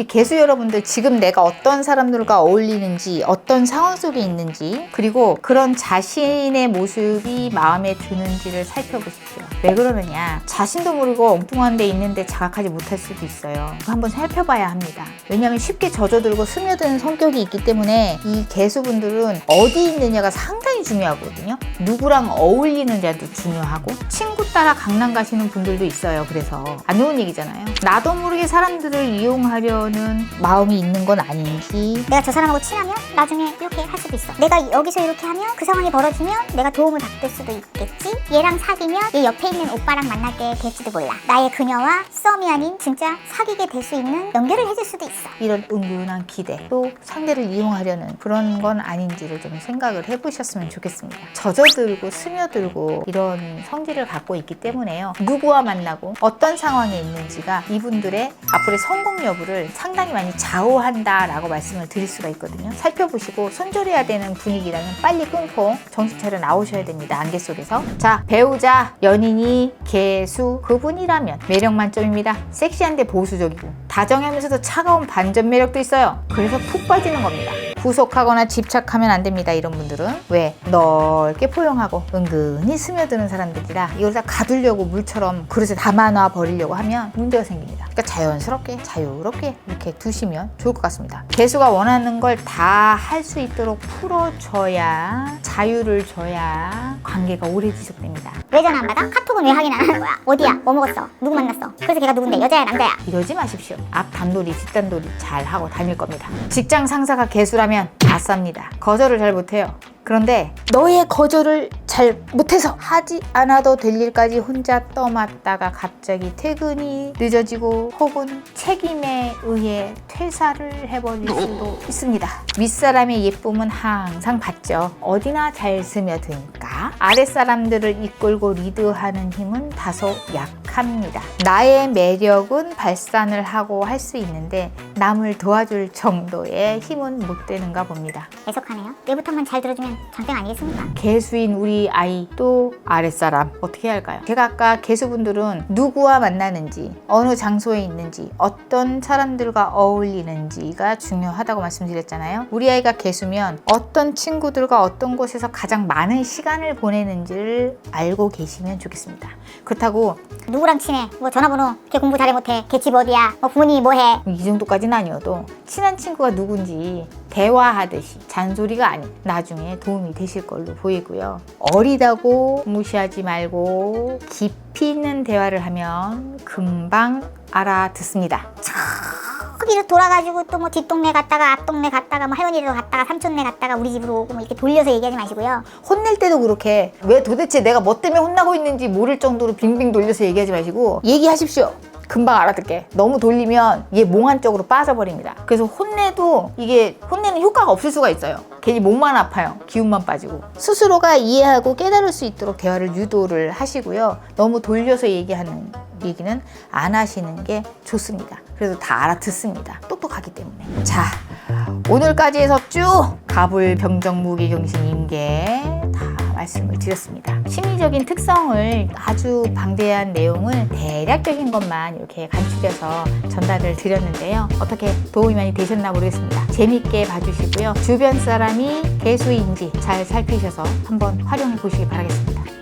우리 개수 여러분들 지금 내가 어떤 사람들과 어울리는지 어떤 상황 속에 있는지 그리고 그런 자신의 모습이 마음에 드는지를 살펴보십시오. 왜 그러느냐? 자신도 모르고 엉뚱한 데 있는데 자각하지 못할 수도 있어요. 한번 살펴봐야 합니다. 왜냐하면 쉽게 젖어들고 스며드는 성격이 있기 때문에 이 개수분들은 어디 있느냐가 상당히 중요하거든요. 누구랑 어울리느냐도 중요하고 친구 따라 강남 가시는 분들도 있어요. 그래서 안 좋은 얘기잖아요. 나도 모르게 사람들을 이용하려 는 마음이 있는 건 아닌지 내가 저 사람하고 친하면 나중에 이렇게 할 수도 있어. 내가 여기서 이렇게 하면 그 상황이 벌어지면 내가 도움을 받을 수도 있겠지. 얘랑 사귀면 얘 옆에 있는 오빠랑 만나게 될지도 몰라. 나의 그녀와 썸이 아닌 진짜 사귀게 될 수 있는 연결을 해줄 수도 있어. 이런 은근한 기대 또 상대를 이용하려는 그런 건 아닌지를 좀 생각을 해보셨으면 좋겠습니다. 젖어들고 스며들고 이런 성질을 갖고 있기 때문에요. 누구와 만나고 어떤 상황에 있는지가 이분들의 앞으로의 성공 여부를 상당히 많이 좌우한다라고 말씀을 드릴 수가 있거든요. 살펴보시고 손절해야 되는 분위기라면 빨리 끊고 정신 차려 나오셔야 됩니다. 안개 속에서. 자, 배우자, 연인이, 개수, 그분이라면 매력 만점입니다. 섹시한데 보수적이고 다정하면서도 차가운 반전 매력도 있어요. 그래서 푹 빠지는 겁니다. 구속하거나 집착하면 안 됩니다. 이런 분들은 왜 넓게 포용하고 은근히 스며드는 사람들이라 이걸 다 가두려고 물처럼 그릇에 담아놔 버리려고 하면 문제가 생깁니다. 그러니까 자연스럽게 자유롭게 이렇게 두시면 좋을 것 같습니다. 개수가 원하는 걸 다 할 수 있도록 풀어줘야 자유를 줘야 관계가 오래 지속됩니다. 왜 전화 안 받아? 카톡은 왜 확인 안 하는 거야? 어디야? 뭐 먹었어? 누구 만났어? 그래서 걔가 누군데? 여자야? 남자야? 이러지 마십시오. 앞 단돌이 뒷단돌이 잘 하고 다닐 겁니다. 직장 상사가 개수라면 아쌉니다. 거절을 잘 못해요. 그런데 너의 거절을 잘 못해서 하지 않아도 될 일까지 혼자 떠맡다가 갑자기 퇴근이 늦어지고 혹은 책임에 의해 퇴사를 해버릴 수도 있습니다. 윗사람의 예쁨은 항상 받죠. 어디나 잘 스며드니까 아랫사람들을 이끌고 리드하는 힘은 다소 약 합니다. 나의 매력은 발산을 하고 할 수 있는데 남을 도와줄 정도의 힘은 못 되는가 봅니다. 애석하네요. 얘부터만 잘 들어주면 장땡 아니겠습니까? 개수인 우리 아이 또 아랫사람 어떻게 할까요? 제가 아까 개수분들은 누구와 만나는지 어느 장소에 있는지 어떤 사람들과 어울리는지가 중요하다고 말씀드렸잖아요. 우리 아이가 개수면 어떤 친구들과 어떤 곳에서 가장 많은 시간을 보내는지를 알고 계시면 좋겠습니다. 그렇다고 누구랑 친해? 뭐 전화번호? 걔 공부 잘해 못해? 걔 집 어디야? 뭐 부모님이 뭐해? 이 정도까지는 아니어도 친한 친구가 누군지 대화하듯이 잔소리가 아닌 나중에 도움이 되실 걸로 보이고요. 어리다고 무시하지 말고 깊이 있는 대화를 하면 금방 알아듣습니다. 거기로 돌아가지고 또 뭐 뒷동네 갔다가 앞동네 갔다가 뭐 할머니로 갔다가 삼촌네 갔다가 우리 집으로 오고 뭐 이렇게 돌려서 얘기하지 마시고요. 혼낼 때도 그렇게 왜 도대체 내가 뭐 때문에 혼나고 있는지 모를 정도로 빙빙 돌려서 얘기하지 마시고 얘기하십시오. 금방 알아듣게. 너무 돌리면 얘 몽환 쪽으로 빠져버립니다. 그래서 혼내도 이게 혼내는 효과가 없을 수가 있어요. 괜히 몸만 아파요. 기운만 빠지고. 스스로가 이해하고 깨달을 수 있도록 대화를 유도를 하시고요. 너무 돌려서 얘기하는 얘기는 안 하시는 게 좋습니다. 그래도 다 알아듣습니다. 똑똑하기 때문에. 자, 오늘까지 해서 쭉 가불, 병정, 무기, 경신, 임계 다 말씀을 드렸습니다. 심리적인 특성을 아주 방대한 내용을 대략적인 것만 이렇게 간추려서 전달을 드렸는데요. 어떻게 도움이 많이 되셨나 모르겠습니다. 재밌게 봐주시고요. 주변 사람이 개수인지 잘 살피셔서 한번 활용해 보시기 바라겠습니다.